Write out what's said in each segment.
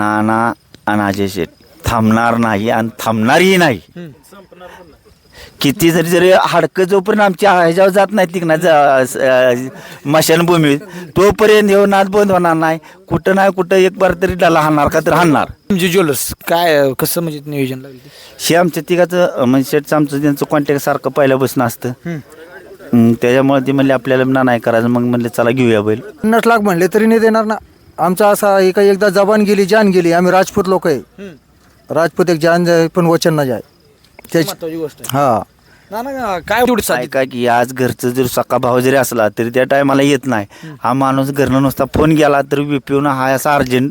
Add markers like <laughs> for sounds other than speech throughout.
नाना अजय शेठ. थांबणार नाही आणि थांबणारही नाही. किती जरी जरी हाडकं जोपर्यंत आमच्या ह्याच्यावर जात नाही तिक ना मशानभूमी तोपर्यंत येऊन नाद बंद होणार नाही. कुठं नाही कुठं एक बार तरी डाला हाणणार का तर हाणणार. म्हणजे ज्वेलर्स काय कसं म्हणजे नियोजन लागलं ते? हे आमच्या तिघाचं म्हणजे शेठचं आमचं त्यांचं कॉन्टॅक्ट सारखं पहिल्यापासून असतं. हं, त्याच्यामुळे ते म्हणले आपल्याला ना नाही करायचं मग म्हणले चला घेऊया बैल. पन्नास लाख म्हणले तरी नाही देणार ना. आमचा असा एका एकदा जबान गेली जान गेली आम्ही राजपूत लोक आहे. राजपूत एक जान जाय पण वचन न जाय. त्याच महत्वाची गोष्ट आहे. हा. ना ना काय साधी ऐका की आज घरचं जर सका भाव जरी असला तरी त्या टायमाला येत नाही. हा माणूस घरनं नुसता फोन गेला तर विपिऊन हा असा अर्जंट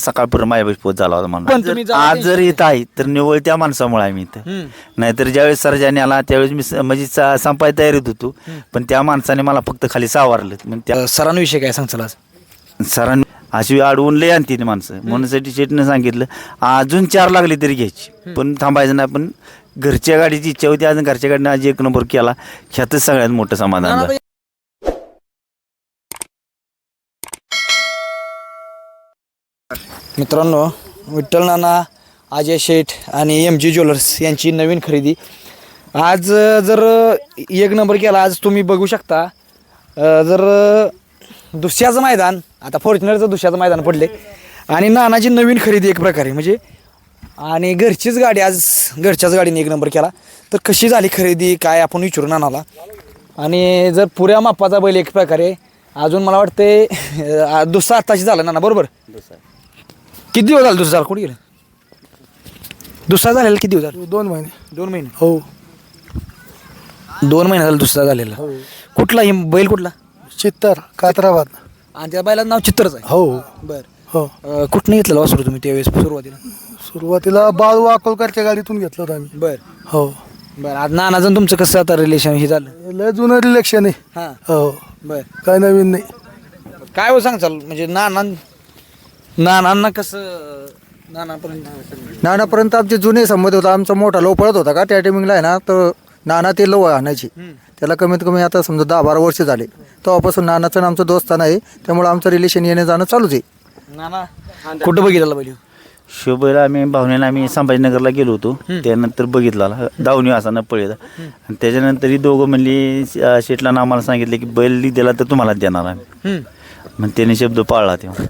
सकाळपर्यंत माझ्या पोच झाला होता पण म्हणून तुम्ही जर- जरा आज जर येत आहे तर निवळ त्या माणसामुळे आहे मी इथं. हम्म. नाहीतर ज्यावेळेस सर्जाने आला त्यावेळेस मी स- म्हणजे स- संपाय तयारीत होतो. पण त्या माणसाने मला फक्त खाली सावरलं. मग त्या सरांविषयी काय सांगचाल आज? सरांनी अशी अडवून लय आणते ती माणसं. म्हणून साठी शेटनं सांगितलं अजून चार लागली तरी घ्यायची. पण थांबायचं नाही पण घरच्या गाडीची इच्छा होती अजून घरच्या गाडीनं आज एक नंबर केला. ह्यातच सगळ्यात मोठं समाधान झालं. मित्रांनो विठ्ठल नाना अजय शेठ आणि एम जी ज्वेलर्स यांची नवीन खरेदी. आज अं, जर एक नंबर केला आज तुम्ही बघू शकता. अं, जर अं, दुसऱ्याचं मैदान आता फॉर्च्युनरचं दुसऱ्याचं मैदान पडले आणि नानाची नवीन खरेदी एक प्रकारे म्हणजे आणि घरचीच गाडी आज घरच्याच गाडीने एक नंबर केला. तर कशी झाली खरेदी काय आपण विचारून नानाला आणि जर पुऱ्या मापाचा बैल एक प्रकारे अजून मला वाटते दुसरा आत्ताशी झाला नाना बरोबर? किती दिवस झाले दुसरा? कुठे गेलं? दुसरा झालेला किती दिवस झाले? दोन महिने. दोन महिने? हो. दोन महिने झाला दुसरा झालेला. कुठला हे बैल कुठला? चित्तर कात्राबाद. आणि त्या बैलाचं नाव चित्रच आहे. हो. बर. हो. कुठनं घेतलेलं वासरू तुम्ही त्यावेळेस सुरुवातीला? सुरुवातीला बाळू अकोलकरच्या गाडीतून घेतलं होतं आम्ही. बर. हो. बर आज नानाचं तुमचं कसं आता रिलेशन हे झालं? लय जुनं रिलेक्शन आहे. हां. हो. बर. काय नवीन नाही. काय हो सांग चाल म्हणजे नाना नानांना कसं नानापर्यंत नानापर्यंत आमचे जुने संबंध होता. आमचा मोठा लो पळत होता का? त्या टायमिंगला आहे ना तर नाना ते लो आणायची. त्याला कमीत कमी आता समजा दहा बारा वर्ष झाले. तेव्हापासून नानाचं आणि आमचं दोस्ताना आहे त्यामुळे आमचं रिलेशन येणं जाणं चालूच आहे. नाना कुठं बघितलं ह्यो? शोभेला आम्ही भावनेला आम्ही संभाजीनगरला गेलो होतो. त्यानंतर बघितला. दावणी असा न पळेला आणि त्याच्यानंतर ही दोघं म्हणली शेटला आम्हाला सांगितलं की बैल दिला तर तुम्हाला देणार आम्ही. मग त्याने शब्द पाळला तेव्हा.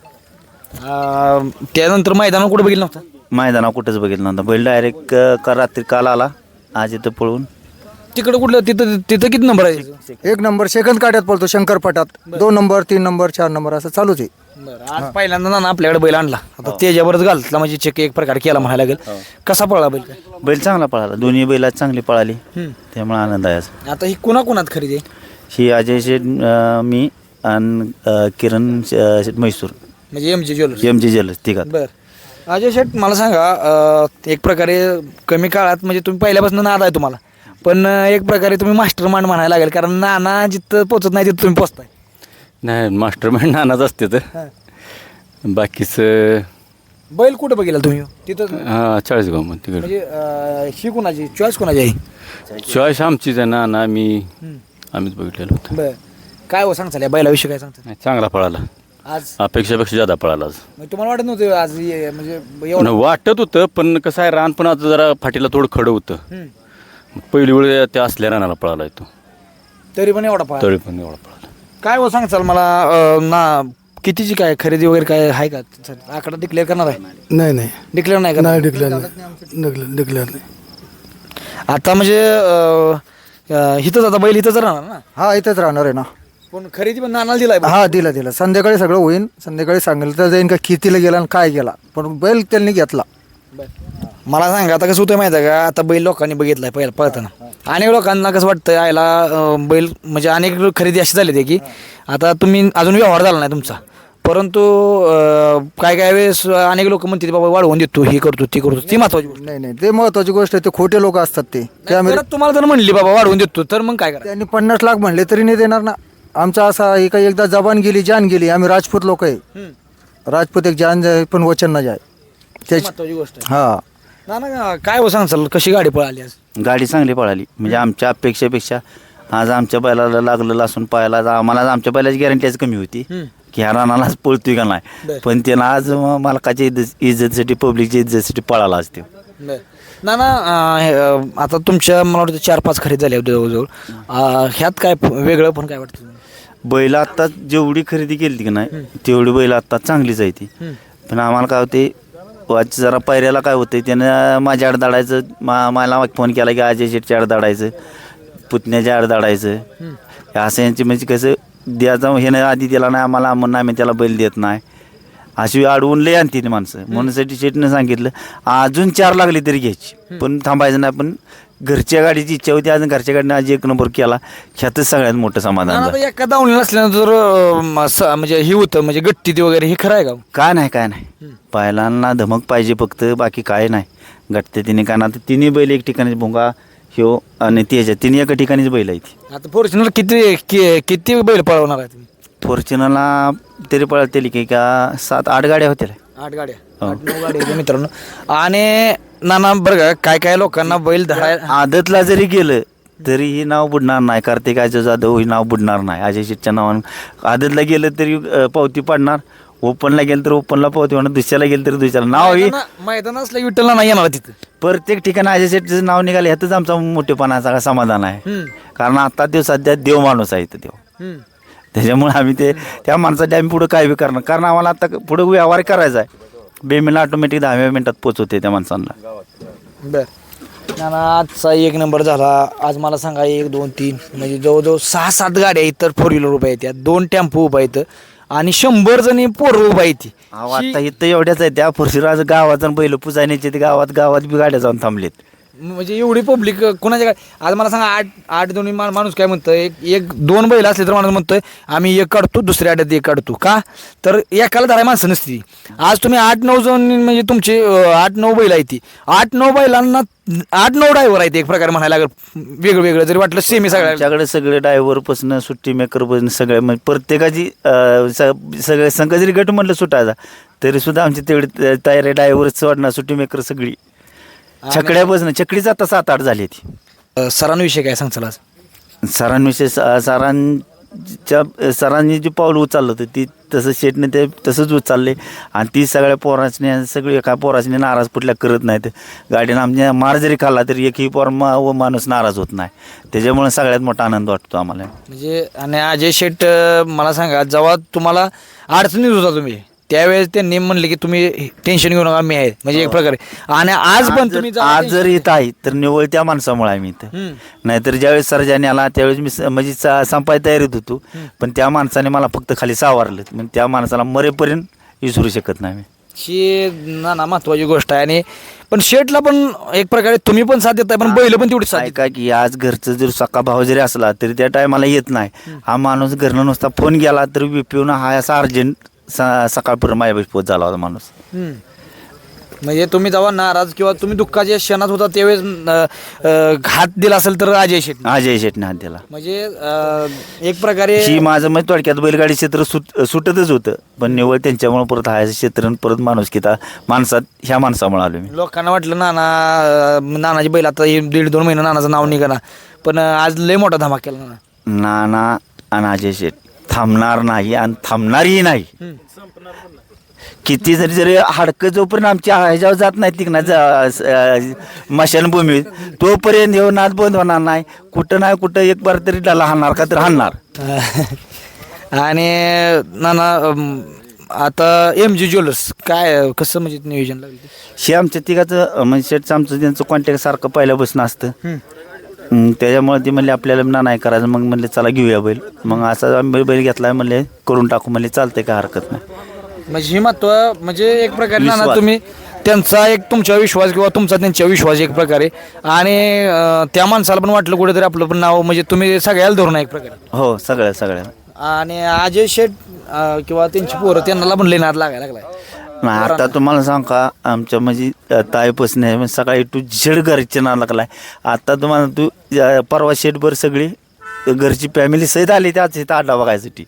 अं, त्यानंतर मैदानावर कुठं बघितलं नव्हतं? मैदाना कुठंच बघितलं नव्हता. बैल डायरेक्ट का रात्री काल आला आज इथं पळून. तिकडं कुठलं? तिथं तिथं किती नंबर आहे? एक नंबर सेकंद काट्यात पळतो शंकरपटात दोन नंबर तीन नंबर चार नंबर असं चालूच आहे. बरं. आज पहिल्यांदा ना आपल्याकडे बैल आणला. आता त्याच्यावरच घालतला म्हणजे चेक एक प्रकार केला म्हणायला लागेल. कसा पळला बैल? काय बैल चांगला पळाला. दोन्ही बैला चांगली पळाली. त्यामुळे आनंद आहे आज. आता ही कुणा कुणात खरेदी आहे? ही अजय शेठ अं, मी आणि अं, किरण अं, शेठ म्हैसूर. म्हणजे M G jewellers M G jealous तिघात. बर. अजय शेठ मला सांगा अं, एक प्रकारे कमी काळात म्हणजे तुम्ही पहिल्यापासून नाद आहे तुम्हाला. पण एक प्रकारे तुम्ही मास्टर मांड म्हणायला लागेल कारण नाना जिथं पोचत नाही तिथं तुम्ही पोचताय. नाही मास्टर माइंड नानाच असते तर. बाकीचं बैल कुठं बघितला तुम्ही? तिथं? हा चाळीसगाव मग तिकडे. म्हणजे अं, ही कुणाची? चॉईस कुणाची आहे? चॉईस आमचीच आहे नाना आम्ही आम्हीच बघितलेलं होतं. बर. काय हो सांगचाल या बैलाविषयी काय सांगता नाही, चांगला पळाला. आज? अपेक्षापेक्षा जादा पळाला आज. म्हणजे तुम्हाला वाटत नव्हतं आज ये- म्हणजे एवढं? पण वाटत होतं पण कसं आहे रानपणाचं जरा फाटीला थोडं खडं होतं. हम्म. पहिली वेळ त्या असल्या रानाला पळाला येतो तरी पण एवढा पळा तळी पण एवढा पळाला. काय हो सांग चाल मला अं, ना कितीची काय खरेदी वगैरे काय आहे का? आकडा डिक्लेअर करणार आहे? नाही नाही. डिक्लेअर नाही नाही का डिक्लेअर नाही डिक्लेअर नाही. आता म्हणजे अं, अं, इथंच आता बैल इथंच राहणार ना? हा इथंच राहणार आहे ना. पण खरेदी पण नानाला दिलाय. हा दिला दिला. संध्याकाळी सगळं होईन. संध्याकाळी सांगितलं तर जाईन का कितीला गेला आणि काय गेला. पण बैल त्यांनी घेतला. मला सांगा आता कसं होतं माहिती आहे का? आता बैल लोकांनी बघितलाय पहिला पळताना. अनेक लोकांना कसं वाटतं यायला अं, बैल म्हणजे अनेक खरेदी अशी झाली ते की आता तुम्ही अजून व्यवहार झाला नाही तुमचा. परंतु अं, काय काय वेळेस अनेक लोक म्हणतात बाबा वाढवून देतो हे करतो ते करतो. ती महत्वाची गोष्ट. नाही नाही ते महत्वाची गोष्ट आहे ते खोटे लोक असतात ते. ते आम्ही परत तुम्हाला जर म्हणली बाबा वाढवून देतो तर मग काय करा त्यांनी पन्नास लाख म्हणले तरी नाही देणार ना. आमचा असा एका एकदा जबान गेली जान गेली आम्ही राजपूत लोक आहे. राजपूत एक जान जाय पण वचन न जाय. त्याच महत्वाची गोष्ट आहे. हा. ना ना काय हो सांगचाल कशी गाडी पळाली आज? गाडी चांगली पळाली. म्हणजे आमच्या अपेक्षेपेक्षा आज आमच्या बैलाला लागलेलं असून पाहायला आज आम्हाला आज आमच्या बैलाची गॅरंटी आज कमी होती. की ह्या रानालाच पळतोय का नाही. पण त्यानं आज मालकाच्या इज्जत इज्जतसाठी पब्लिकच्या इज्जतसाठी पळाला असते ना ना अं, हे, अं, आता तुमच्या मला वाटतं चार पाच खरेदी झाल्या होत्या जवळजवळ. अं, ह्यात काय वेगळं पण काय वाटतं बैल आत्ता जेवढी खरेदी केली की नाही तेवढी बैल आत्ता चांगलीच आहे ती. पण आम्हाला काय होते वाच जरा पायऱ्याला काय होते त्यानं माझ्या आड दाडायचं मा मला फोन केला की अजय शेटच्या आड दाडायचं पुतण्याच्या आड दाडायचं. हे असं यांची म्हणजे कसं द्यायचं हे नाही आधी दिला नाही आम्हाला म्हणून आम्ही त्याला बैल देत नाही. अशी अडवून लय आणते ती माणसं. म्हणूनसाठी शेटनं सांगितलं अजून चार लागली तरी घ्यायची. पण थांबायचं नाही पण घरच्या गाडीची इच्छा होती अजून घरच्या गाडीने आज एक नंबर केला. ह्यातच सगळ्यात मोठं समाधान झालं आता एका दावणीला असल्यानंतर अं, म- स- म्हणजे हे होतं म्हणजे गट्टी वगैरे हे खरं आहे का? काय नाही काय नाही. बैलांना धमक पाहिजे फक्त बाकी काय नाही. गटते तिने कारण आता तिन्ही बैल एक ठिकाणी भोंगा ह्यो आणि त्याच्या तिन्ही एका ठिकाणीच बैल आहे ती. आता फॉर्च्युनर किती कि- किती बैल पळवणार आहे तुम्ही? फॉर्च्युनरला तरी पळतेली की का? सात आठ गाड्या होत्या आठ गाड्या. हो. आठ नऊ गाड्या आहेत मित्रांनो. आणि नाना बरं का काय काय लोकांना बैल धरायला आदतला जरी गेलं तरी ही नाव बुडणार नाही. कार्तिकाचं जाधव ही नाव बुडणार नाही. अजय शेटच्या नावानं आदतला गेलं तरी अं, पावती पाडणार. ओपनला गेलं तर ओपनला पावती होणार दुसऱ्याला गेलं तर दुसऱ्याला. नाव ही मैदाना- मैदान असलं की विठ्ठलला नाही येणार तिथं. प्रत्येक ठिकाणी अजय शेटचं नाव निघालं ह्यातच आमचा मोठेपणाचा समाधान आहे. कारण आता ते सध्या देव माणूस आहे इथं देव. त्याच्यामुळे आम्ही ते त्या माणसाच्या आम्ही पुढं काय बी करणार. कारण आम्हाला आता पुढं व्यवहार करायचा आहे. बेमिला ऑटोमॅटिक दहाव्या मिनिटात पोचवते त्या माणसांना. बर. नाना आजचा एक नंबर झाला. आज मला सांगा एक दोन तीन. म्हणजे जवळजवळ सहा सात गाड्या इतर फोर व्हीलर उभ्या आहेत. दोन टेम्पो उभा आहेत. आणि शंभर जणी पोरं उभा आहेत अहो, आता इथं एवढ्याच आहे त्या फुरशीराज गावात आणि बैल पुजायचे ते गावात गावात बी गाड्या जाऊन थांबलेत. म्हणजे एवढी पब्लिक कोणाच्या काय? आज मला सांगा आठ आठ दोन्ही मा- माणूस काय म्हणतं एक एक दोन बैल असले तर माणूस म्हणतोय आम्ही एक काढतो दुसऱ्या आड्यात एक काढतो. का? तर एकाला धराय माणसं नसती. आज तुम्ही आठ नऊ जण म्हणजे तुमचे आठ नऊ बैल आहे ती. आठ नऊ बैलांना आठ नऊ ड्रायव्हर आहेत एक प्रकारे म्हणायला लागलं. वेगळं वेगळं जरी वाटलं सेमी सगळ्याकडे सगळे ड्रायव्हरपासून सुट्टी मेकरपासून सगळे म्हणजे प्रत्येकाची अं, सगळे संघ जरी गट म्हटलं सुटायचा तरी सुद्धा आमची तेवढी त- तयारी ड्रायव्हर सोडणार सुट्टी मेकर सगळी. छकड्यापासून छकडीच आता सात आठ झाली ती. अं, सरांविषयी काय सांगचाल आज? सरांविषयी स- सरांच्या सरांनी जे पाऊल उचललं होतं ती तसं शेटने ते तसंच उचलले. आणि ती सगळ्या पोरासने सगळी एका पोरासने नाराज कुठल्या करत नाहीत. गाडीनं आमच्या मार जरी खाल्ला तरी एकही पोर मा व माणूस नाराज होत नाही. त्याच्यामुळे सगळ्यात मोठा आनंद वाटतो आम्हाला. म्हणजे आणि अजय शेट अं, मला सांगा जेव्हा तुम्हाला अडचणीत होता तुम्ही त्यावेळेस त्यांनी म्हणले की तुम्ही टेन्शन घेऊ नका मी आहे. म्हणजे एक प्रकारे. आणि आज पण आज तुम्ही जर- आज जर इथं आहे तर निवळ त्या माणसामुळे मी इथं. हम्म. नाहीतर ज्यावेळेस सर्जाने आला त्यावेळेस मी स- म्हणजे सा- संपाय तयारीत होतो. पण त्या माणसाने मला फक्त खाली सावरलं. मग त्या माणसाला मरेपर्यंत विसरू शकत नाही मी. ही ना ना महत्वाची गोष्ट आहे. आणि पण शेटला पण एक प्रकारे तुम्ही पण साथ देताय पण बैल पण तेवढी साथ देतात. काय की आज घरचं जर सका भाव जरी असला तरी त्या टायमाला येत नाही. हा माणूस घरनं नुसता फोन गेला तर पिऊन हा असा अर्जंट सकाळपर्यंत माझ्या पोच झाला होता माणूस. हम्म. म्हणजे तुम्ही जेव्हा नाराज किंवा तुम्ही दुःखाच्या क्षणात होता त्यावेळेस अं, अं, हात दिला असेल तर अजय शेट अजय शेटने हात दिला. म्हणजे अं, एक प्रकारे ही माझं म्हणजे थोडक्यात बैलगाडी क्षेत्र सुट सुटतच होतं. पण निवळ त्यांच्यामुळे परत हा क्षेत्र आणि परत माणूस की माणसात ह्या माणसामुळे आलो मी. लोकांना वाटलं नाना अं, नानाची बैल आता हे दीड दोन महिने नानाचं नाव निघाला. पण अं, आज लय मोठा धमाक केला नाना. नाना आणि अजय शेट. थांबणार नाही आणि थांबणारही नाही. किती जरी जरी हाडकं जोपर्यंत आमच्या ह्याच्यावर जात नाही तिक ना मशानभूमी तोपर्यंत हे नाद बंद होणार नाही. कुठं नाही कुठं एक बार तरी डाला हाणणार का तर हाणणार. <laughs> आणि नाना अं, आता एम जी ज्वेलर्स काय कसं म्हणजे नियोजन लागलं? हे आमच्या तिघाचं म्हणजे शेटचं आमचं त्यांचं कॉन्टॅक्ट सारखं पहिल्यापासून असतं. त्याच्यामुळे ते म्हणले आपल्याला ना नाही करायचं. मग म्हणले चला घेऊया बैल. मग असा आम्ही बैल घेतलाय म्हणले करून टाकू. म्हणले चालतंय काय हरकत नाही. म्हणजे ही महत्त्व म्हणजे एक प्रकारे विश्वास. तुम्ही त्यांचा एक तुमचा विश्वास किंवा तुमचा त्यांच्या विश्वास एक प्रकारे. आणि अं, त्या माणसाला पण वाटलं कुठेतरी आपलं पण नाव म्हणजे तुम्ही सगळ्याला धरून एक प्रकारे. हो सगळ्या सगळ्या. आणि अजय शेठ अं, किंवा त्यांची पोरं त्यांना पण लेणार लागायला लागलाय. आता तुम्हाला सांग का आमच्या म्हणजे ताईपासून आहे, म्हणजे सकाळी तू झेड घरचे ना लागलाय. आता तुम्हाला तू अ, परवा शेटभर सगळी घरची फॅमिली सहित आली त्याच इथं आड्डा बघायसाठी.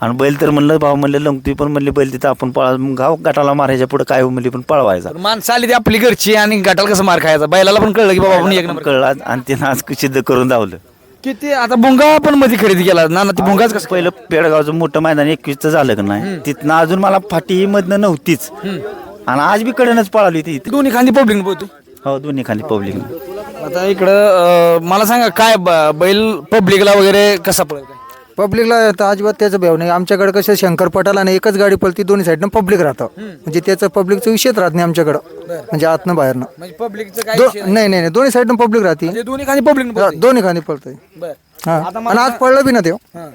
आणि बैल तर म्हणलं भाऊ म्हणलं लंगती पण म्हणले बैल तिथं आपण पळा मग गाव गटाला मारायच्या पुढे काय हो म्हणली पण पळवायचा. तर माणसं आली ती आपली घरची आणि गटाला कसं मार खायचा? बैलाला पण कळलं की बाबा आपण एक नंबर कळला आणि तिनं आज सिद्ध करून धावलं किती? आता भुंगा पण मध्ये खरेदी केला. नाना ती भुंगाच कसं पहिलं पेडगावचं मोठं मैदान एकवीसचं झालं का नाही? तिथनं अजून मला फाटी ही मधनं नव्हतीच. आणि आज बी कडनच पळाली ती इथे. दोन्ही खांदी पब्लिक पोहतो हो दोन्ही खाली पब्लिक आता इकडं अं, मला सांगा काय ब- बैल पब्लिकला वगैरे कसा पळेल पब्लिकला तर अजिबात त्याचं भेव नाही. आमच्याकडे कसं शंकर पटाला आणि एकच गाडी पळती दोन्ही साईडनं पब्लिक राहतं. म्हणजे त्याचं पब्लिकचं विषयच राहत नाही आमच्याकडं. म्हणजे आतनं बाहेरनं. म्हणजे पब्लिकचं काय दो- नाही. नाही नाही दोन्ही साईडनं पब्लिक राहते. म्हणजे दोन्ही खांदी पब्लिक हा, दोन्ही खाली पळतंय बर. हा. आता आणि आज पडलं बी ना ते हां.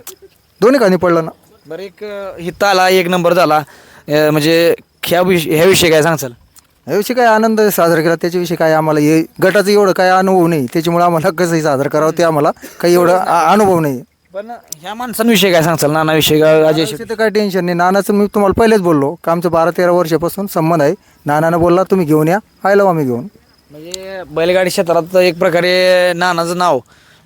दोन्ही खाली पडलं ना. बरं एक अं, हित आला एक नंबर झाला. अं, म्हणजे ह्या विषय ह्या विषयी काय सांगचाल याविषयी काय आनंद साजरा केला त्याच्याविषयी काय आम्हाला हे गटाचं एवढं काय अनुभव नाही. त्याच्यामुळे आम्हाला कसंही साजरा करावं ते आम्हाला काही एवढं आ- अनुभव नाही. पण ह्या माणसांविषयी काय सांगचाल नाना विषयी का अजय शेट्टी? तिथं काय टेन्शन नाही. नानाचं मी तुम्हाला पहिलेच बोललो. का आमचं बारा तेरा वर्षापासून संबंध आहे. नानानं बोलला तुम्ही घेऊन या. आयला आम्ही घेऊन. म्हणजे बैलगाडी क्षेत्रात एक प्रकारे नानाचं नाव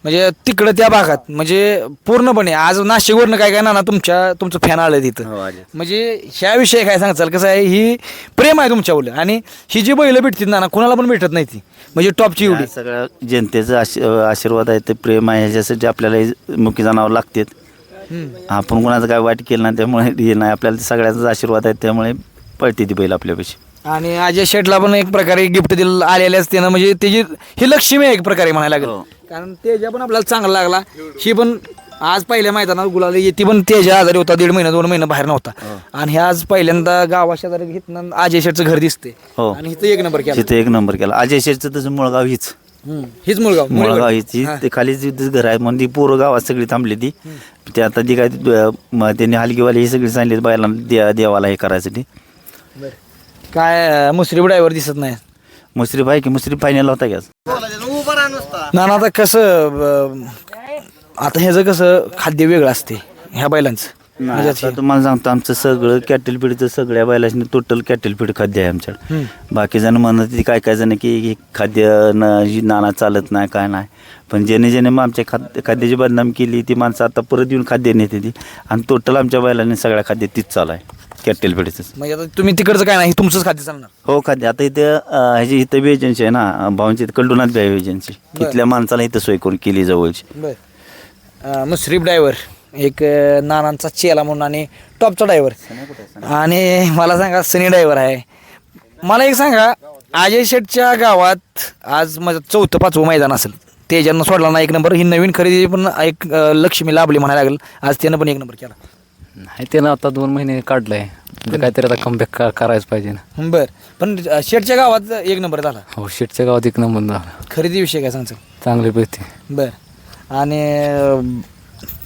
म्हणजे तिकडं त्या भागात म्हणजे पूर्णपणे आज नाशिकवरनं काय काय नाना तुमच्या तुमचं फॅन आलं तिथं. हो, आले. म्हणजे ह्याविषयी काय सांगचाल कसं आहे ही प्रेम आहे तुमच्यावर आणि ही जी बैल भेटतील नाना कुणाला पण भेटत नाही ती. म्हणजे टॉपची एवढी. या सगळ्या जनतेचा आशी- आशीर्वाद आहे ते प्रेम आहे ह्याच्यासाठी आपल्याला हे मुखी जाणावं लागतात. आपण कोणाचं काय वाईट केलं नाही त्यामुळे हे नाही. आपल्याला सगळ्यांचा आशीर्वाद आहे त्यामुळे पळते ती बैल आपल्यापाशी. आणि अजय शेटला पण एक प्रकारे गिफ्ट दिलं आलेले असते ना म्हणजे त्याची ही लक्ष्मी आहे एक प्रकारे म्हणायला लागेल. हो. कारण तेजा पण आपल्याला चांगला लागला. ही पण आज पहिल्या मैदानात गुलाल ती पण तेजा आजारी होता दीड महिना दोन महिना बाहेर नव्हता. आणि हे आज पहिल्यांदा गावा शेजारी घेतलं अजय शेटचं घर दिसते हो. आणि इथं एक नंबर केला. तिथे एक नंबर केला. अजय शेठचं तसं मुळगाव हीच. हम्म. हीच मुलगाव मुळगाव. हीच. ही. ते खाली जी घर आहे म्हणून ती पोरं गावात सगळी थांबली ती. ते आता ती काय अं, म- त्यांनी हलगीवाली ही सगळी सांगली बायला देवाला हे करायसाठी. काय अं, मुसरीफ ड्रायव्हर दिसत नाही. मुसरी बाई की मुसरी फायनल होता की आज? ना ना आता कसं आता ह्याचं कसं खाद्य वेगळं असते ह्या बैलांचं. आता तुम्हाला सांगतो आमचं सगळं कॅटल फीडचं सगळ्या बैलांनी टोटल कॅटल फीड खाद्य आहे आमच्याकडे बाकी जण म्हणत होते काय काय जण की हे खाद्य न ही नाना चालत नाही काय नाही. पण ज्याने ज्याने मग आमच्या खाद्य खाद्याची बदनाम केली ती माणसं आता परत येऊन खाद्य नेते ती. आणि टोटल आमच्या बैलांनी सगळ्या खाद्य तीच चालू आहे. कॅटल फीडचंच म्हणजे आता तुम्ही तिकडचं काय नाही तुमचंच खाद्य चालणार. हो खाद्य. आता इथे ह्याची इथं बी एजन्सी आहे ना इथं कल्डुनाथ बी एजन्सी तिथल्या माणसाला इथं सोय करून केली जवळची. बर. मुश्रीफ ड्रायव्हर एक अं, नानांचा चेला म्हणून आणि टॉपचा ड्रायव्हर आणि मला सांगा सनी ड्रायव्हर आहे. मला एक सांगा अजय शेठच्या गावात आज माझं चौथं पाचवं मैदान असेल. तेजानं सोडला ना एक नंबर. ही नवीन खरेदी पण एक अं, लक्ष्मी लाभली म्हणायला लागेल. आज त्यानं पण एक नंबर केला. नाही त्यानं आता दोन महिने काढलंय. म्हणजे काहीतरी आता कमबॅक करायचं पाहिजे ना. बर. पण अं, शेठच्या गावात एक नंबर झाला. हो शेटच्या गावात एक नंबर झाला. खरेदीविषयी काय सांगचं चांगली पैसे बर. आणि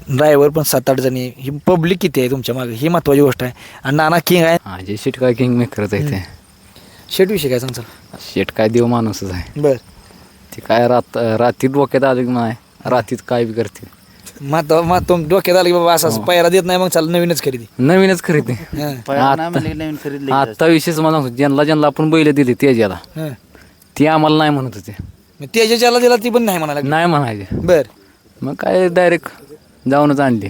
ड्रायव्हर पण सात आठ जणी. ही पब्लिक किती आहे तुमच्या मागे? ही महत्वाची गोष्ट आहे. आणि नाना किंग आहे. अजय शेट काय किंग मेकरच आहे ते शेटविषयी काय सांगचाल शेट काय देव माणूसच आहे. बर. ते काय रात रात्रीत डोक्यात आलं की नाही रात्रीत काय बी करते. मग मग तुम डोक्यात आलं की बाबा असं पायरा देत नाही मग चाल नवीनच खरेदी. नवीनच खरेदी. हं, नवीन आता विशेष मला सांगतो, ज्यांना ज्यांना आपण बैल दिली तेजाला हं. ती आम्हाला नाही म्हणत होते. मग तेजाच्याला दिला ती पण नाही म्हणाला नाही म्हणायचे. बर. मग काय डायरेक्ट जाऊनच आणली.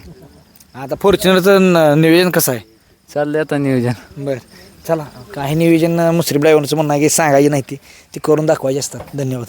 आता फॉर्च्युनरचं न- नियोजन कसं आहे? चाललंय आता नियोजन. बर. चला काही नियोजन मुस्लिम ड्रायव्हरचं म्हणणं आहे की सांगायची नाही ती. ती करून दाखवायची असतात. धन्यवाद.